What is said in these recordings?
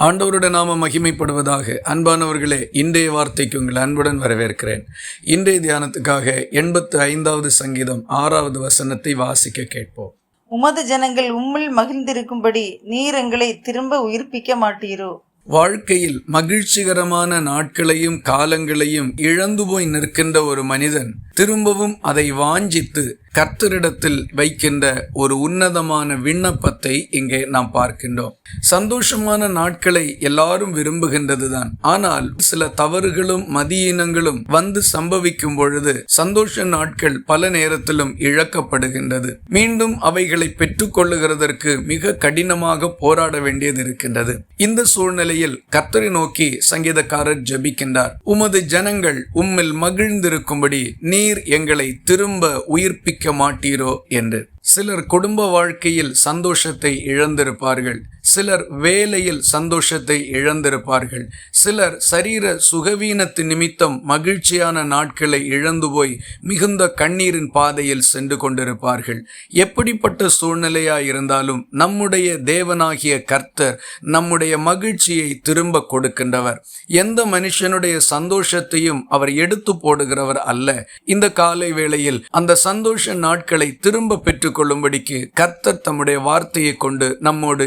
ஆண்டவருடைய நாம மகிமைப்படுவதாக அன்பானவர்களே இன்றைய வார்த்தைக்கு உங்கள் அன்புடன் வரவேற்கிறேன். இன்றைய தியானத்துக்காக எண்பத்து ஐந்தாவது சங்கீதம் ஆறாவது வசனத்தை வாசிக்க கேட்போம். உமது ஜனங்கள் உம்மில் மகிழ்ந்திருக்கும்படி நீர் எங்களை திரும்ப உயிர்ப்பிக்க மாட்டீரோ? வாழ்க்கையில் மகிழ்ச்சிகரமான நாட்களையும் காலங்களையும் இழந்து போய் நிற்கின்ற ஒரு மனிதன் திரும்பவும் அதை வாஞ்சித்து கர்த்தரிடத்தில் வைக்கின்ற ஒரு உன்னதமான விண்ணப்பத்தை இங்கே நாம் பார்க்கின்றோம். சந்தோஷமான நாட்களை எல்லாரும் விரும்புகின்றதுதான். ஆனால் சில தவறுகளும் மதியினங்களும் வந்து சம்பவிக்கும் பொழுது சந்தோஷ நாட்கள் பல நேரத்திலும் இழக்கப்படுகின்றது. மீண்டும் அவைகளை பெற்றுக்கொள்ளுகிறதற்கு மிக கடினமாக போராட வேண்டியது இருக்கின்றது. இந்த சூழ்நிலையில் கர்த்தரை நோக்கி சங்கீதக்காரர் ஜபிக்கின்றார். உமது ஜனங்கள் உம்மில் மகிழ்ந்திருக்கும்படி நீர் எங்களை திரும்ப உயிர்ப்பிக்க மாட்டீரோ என்று. சிலர் குடும்ப வாழ்க்கையில் சந்தோஷத்தை இழந்திருப்பார்கள். சிலர் வேலையில் சந்தோஷத்தை இழந்திருப்பார்கள். சிலர் சரீர சுகவீனத்து நிமித்தம் மகிழ்ச்சியான நாட்களை இழந்து போய் மிகுந்த கண்ணீரின் பாதையில் சென்று கொண்டிருப்பார்கள். எப்படிப்பட்ட சூழ்நிலையா இருந்தாலும் நம்முடைய தேவனாகிய கர்த்தர் நம்முடைய மகிழ்ச்சியை திரும்ப கொடுக்கின்றவர். எந்த மனுஷனுடைய சந்தோஷத்தையும் அவர் எடுத்து போடுகிறவர் அல்ல. இந்த காலை வேளையில் அந்த சந்தோஷ நாட்களை திரும்ப பெற்றுக்கொள்ளும்படிக்கு கர்த்தர் தம்முடைய வார்த்தையை கொண்டு நம்மோடு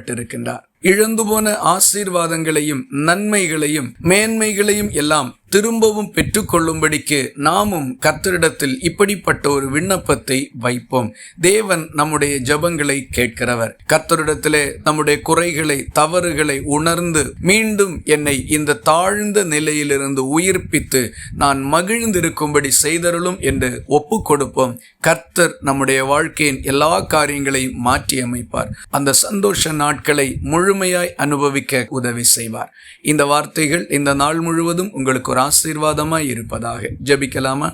இடைப்பட்டிருக்கின்றார் இழந்து போன ஆசீர்வாதங்களையும் நன்மைகளையும் மேன்மைகளையும் எல்லாம் திரும்பவும் பெற்றுக்கொள்ளும்படிக்கு நாமும் கர்த்தரிடத்தில் இப்படிப்பட்ட ஒரு விண்ணப்பத்தை வைப்போம். தேவன் நம்முடைய ஜபங்களை கேட்கிறவர். கர்த்தரிடத்திலே நம்முடைய குறைகளை தவறுகளை உணர்ந்து மீண்டும் என்னை இந்த தாழ்ந்த நிலையிலிருந்து உயிர்ப்பித்து நான் மகிழ்ந்திருக்கும்படி செய்தருளும் என்று ஒப்பு கொடுப்போம் கர்த்தர் நம்முடைய வாழ்க்கையின் எல்லா காரியங்களையும் மாற்றி அமைப்பார் அந்த சந்தோஷ நாட்களை முழுமையாய் அனுபவிக்க உதவி செய்வார். இந்த வார்த்தைகள் இந்த நாள் முழுவதும் உங்களுக்கு ஒரு ஆசீர்வாதமாய் இருப்பதாக ஜெபிக்கலாமா?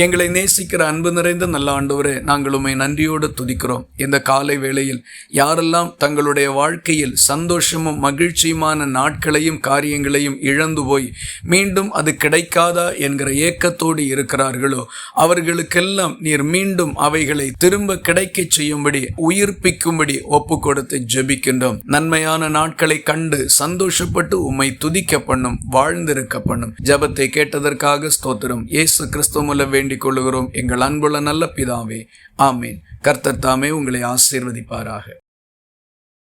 எங்களை நேசிக்கிற அன்பு நிறைந்த நல்ல ஆண்டவரே நாங்கள் உண்மை நன்றியோடு துதிக்கிறோம். இந்த காலை வேளையில் யாரெல்லாம் தங்களுடைய வாழ்க்கையில் சந்தோஷமும் மகிழ்ச்சியுமான நாட்களையும் காரியங்களையும் இழந்து போய் மீண்டும் அது கிடைக்காதா என்கிற ஏக்கத்தோடு இருக்கிறார்களோ அவர்களுக்கெல்லாம் நீர் மீண்டும் அவைகளை திரும்ப கிடைக்கச் செய்யும்படி உயிர்ப்பிக்கும்படி ஒப்பு கொடுத்து ஜெபிக்கின்றோம். நன்மையான நாட்களை கண்டு சந்தோஷப்பட்டு உம்மை துதிக்க பண்ணும் வாழ்ந்திருக்க பண்ணும் ஜபத்தை கேட்டதற்காக ஸ்தோத்திரம். இயேசு கிறிஸ்துவ வேண்டிக் கொள்ளுகிறோம் எங்கள் அன்புள்ள நல்ல பிதாவே ஆமீன். கர்த்தர் தாமே உங்களை ஆசீர்வதிப்பாராக.